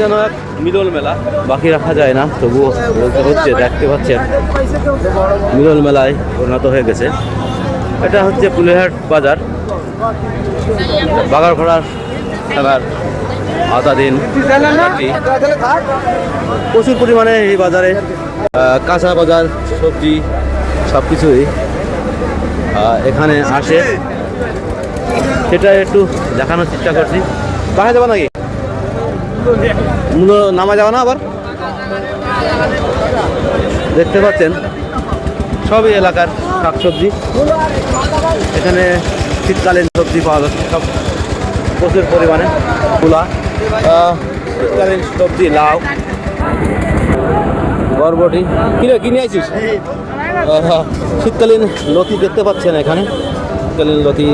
যেন এক মিলন মেলা। বাকি রাখা যায় না, তবুও বলতে হচ্ছে, দেখতে পাচ্ছেন, মিলন মেলায় পরিণত হয়ে গেছে। এটা হচ্ছে পুলিহাট বাজার। বাগার ঘোড়ার খেলার আওতাধীন একটি প্রচুর পরিমাণে এই বাজারে কাঁচা বাজার, সবজি সব কিছুই এখানে আসে। সেটা একটু দেখানোর চেষ্টা করছি। বাসা যাব নাকি? নামা যাবে না আবার? দেখতে পাচ্ছেন সবই এলাকার শাকসবজি। এখানে শীতকালীন সবজি পাওয়া যাচ্ছে সব প্রচুর পরিমাণে। তুলা শীতকালীন সবজি লাউ বরবটি। কিনে কিনে আইছিস? আহ, শীতকালীন লতি দেখতে পাচ্ছেন এখানে। শীতকালীন লতি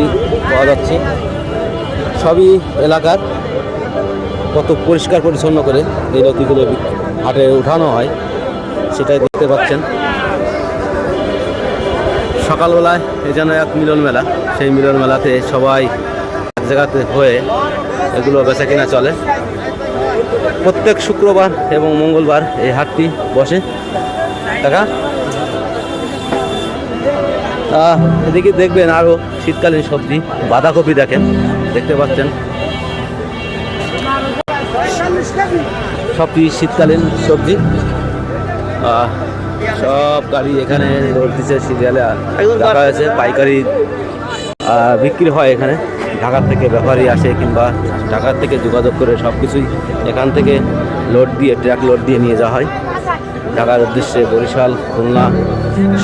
পাওয়া যাচ্ছে। সবই এলাকার কত পরিষ্কার পরিচ্ছন্ন করে এই লতিগুলো হাটে উঠানো হয় সেটাই দেখতে পাচ্ছেন। সকালবেলায় এ যেন এক মিলন মেলা সেই মিলন মেলাতে সবাই এক জায়গাতে হয়ে এগুলো বেচা কিনা চলে। প্রত্যেক শুক্রবার এবং মঙ্গলবার এই হাটটি বসে। আহ, এদিকে দেখবেন আরও শীতকালীন সবজি বাঁধাকপি দেখেন দেখতে পাচ্ছেন। সবটি শীতকালীন সবজি? সব গাড়ি এখানে দিচ্ছে সিরিয়ালে রাখা হয়েছে পাইকারি বিক্রি হয় এখানে। ঢাকা থেকে ব্যাপারী আসে কিংবা ঢাকার থেকে যোগাযোগ করে সব কিছুই এখান থেকে লোড দিয়ে ট্রাক লোড দিয়ে নিয়ে যাওয়া হয়। ঢাকার উদ্দেশ্যে বরিশাল খুলনা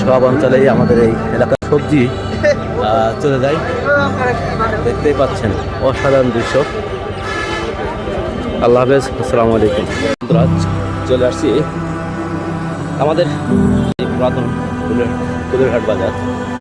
সব অঞ্চলেই আমাদের এই এলাকার সবজি চলে যায়। দেখতেই পাচ্ছেন অসাধারণ দৃশ্য। আল্লাহ হাফেজ আসসালামু আলাইকুম। চলে আসছি। আমাদের পুরাতন ফুলের ফুলের হাট বাজার।